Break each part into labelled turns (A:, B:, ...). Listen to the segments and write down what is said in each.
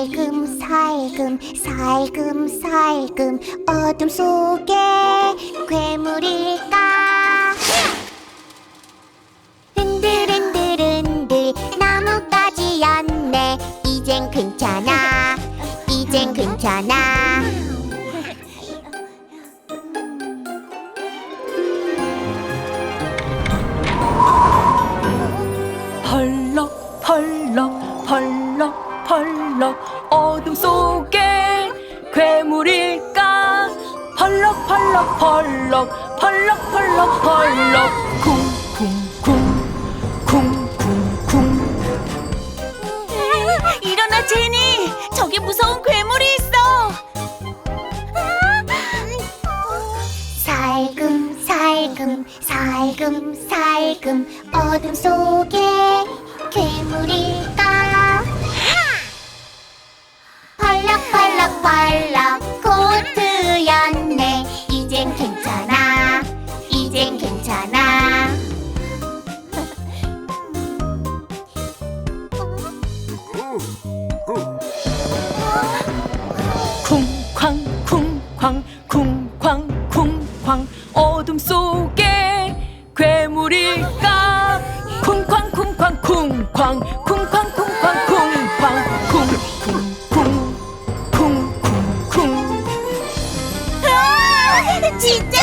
A: 살금 살금 살금 살금 어둠 속에 괴물일까? 흔들흔들흔들 나뭇가지 였네. 이젠 괜찮아. 이젠 괜찮아. chiste!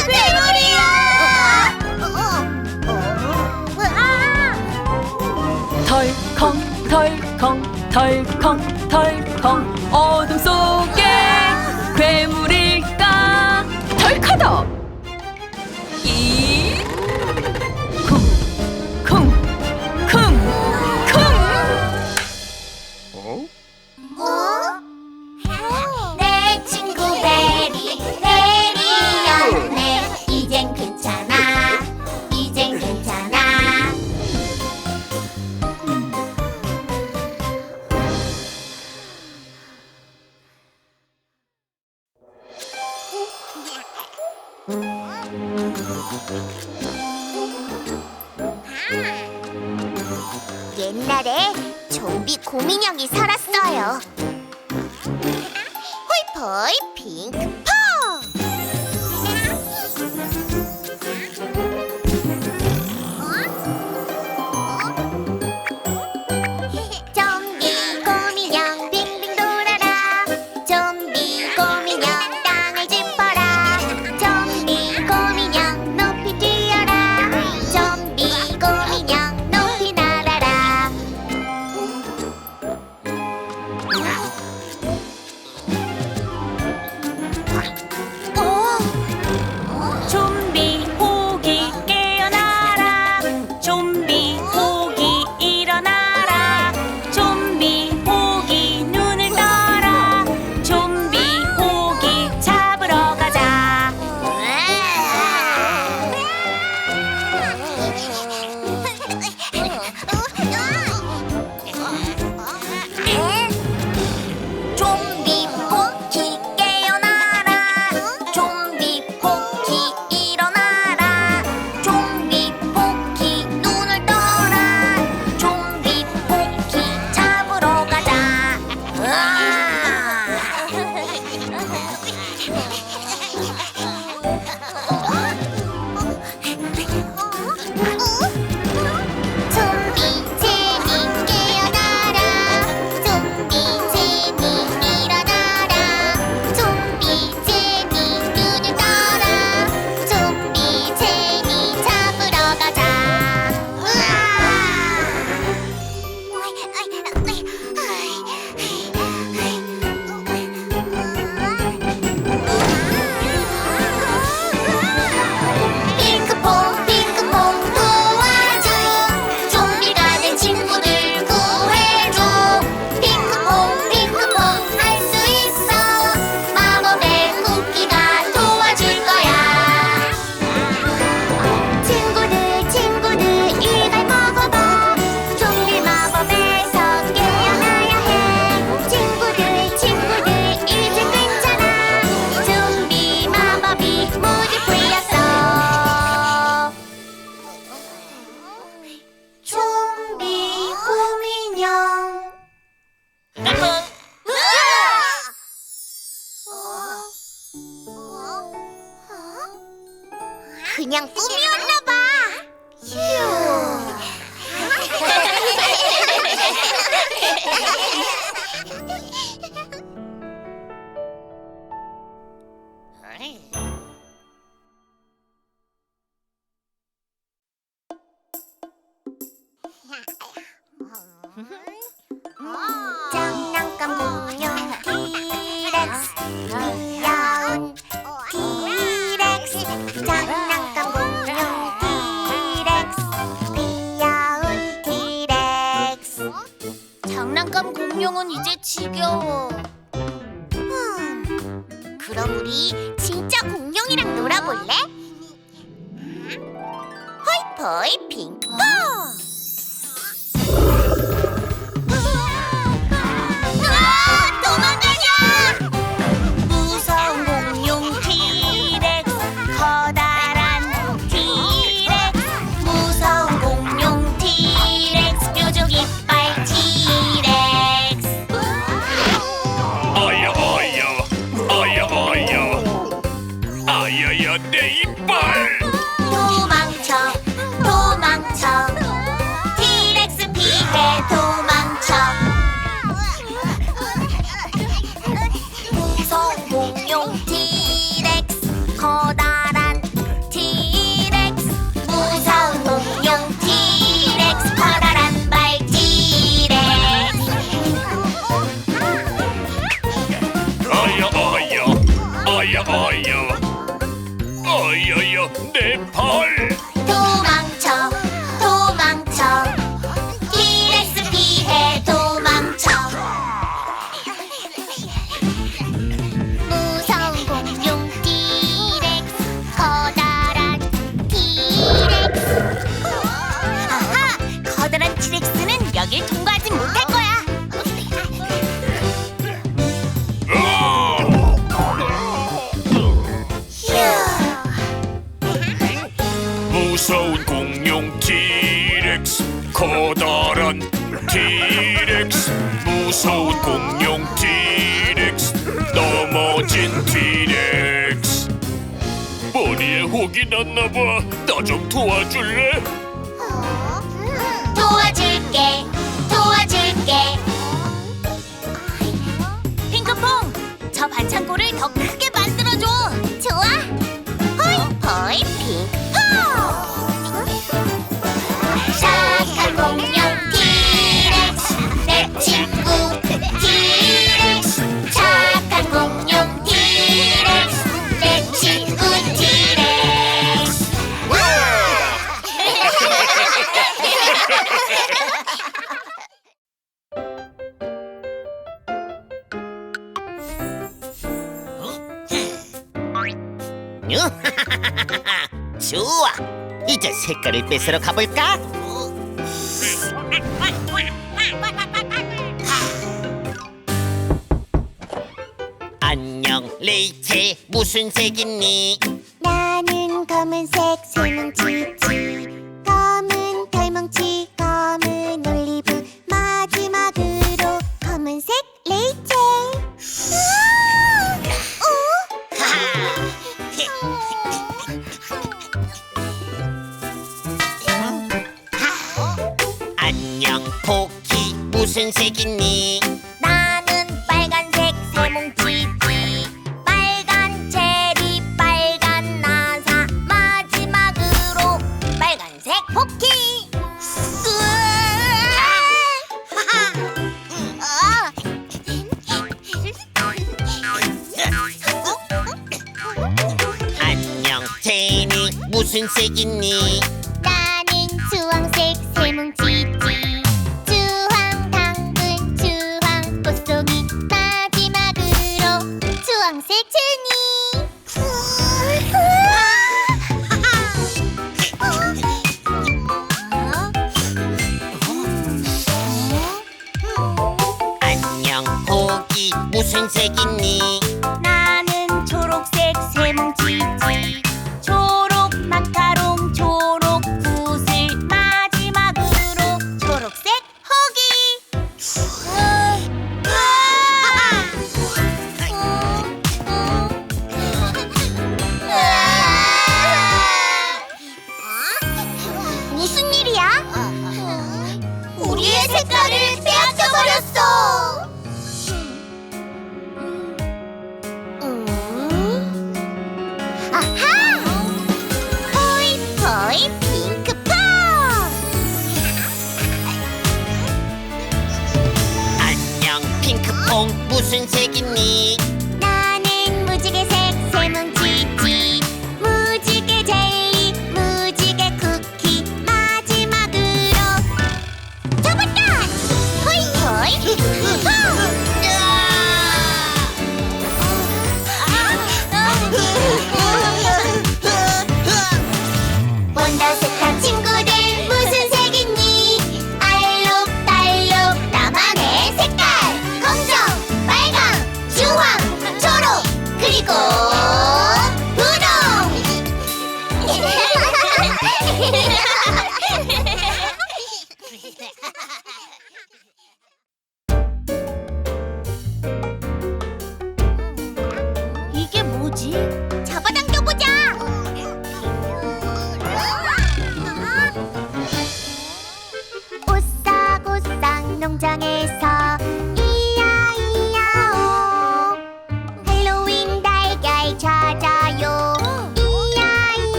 A: Yang 지겨워. 흠. 그럼 우리 진짜 공룡이랑 놀아볼래? 공룡 티렉스
B: 넘어진 티렉스 머리에 혹이 났나봐 나 좀 도와줄래?
A: 좋아.
C: 이제 색깔을 뺏으러 가볼까? 안녕 레이첼 무슨 색이니? 있니?
A: 나는 빨간색 세뭉치지. 빨간 체리 빨간 나사. 마지막으로 빨간색 포키.
C: 안녕 제니 무슨 색이니?
A: 나는 주황색 세뭉치지. 責
C: 任 핑크퐁 무슨 색이니?
A: 나는 무지개색 세문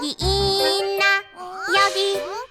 A: ぎんなよぎ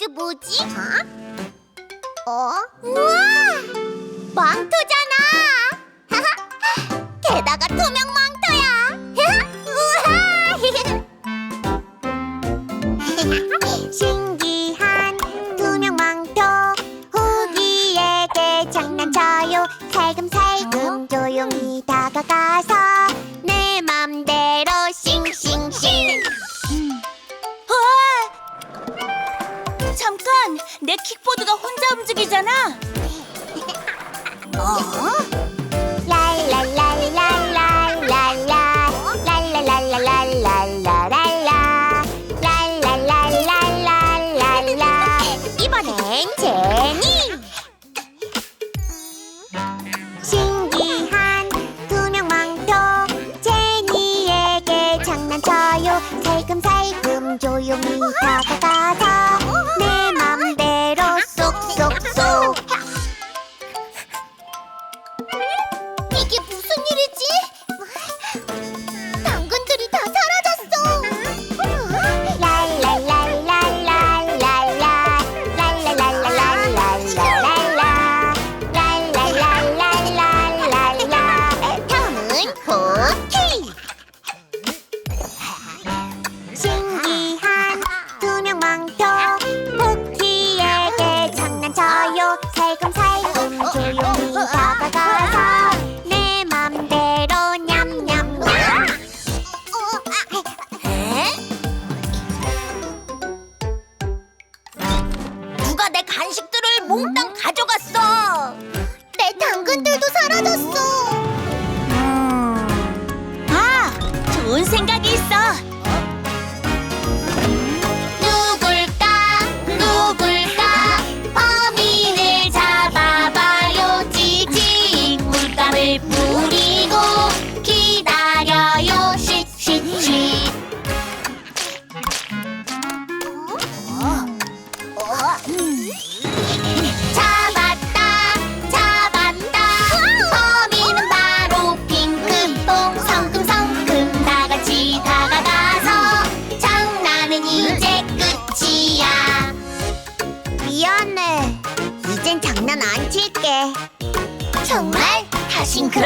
A: 그게 뭐지? 어? 우와! 망토잖아! 게다가 투명 망토야! 우와! 啊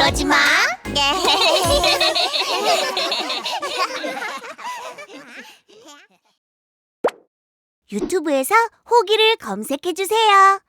A: 그러지 마. 유튜브에서 호기를 검색해 주세요.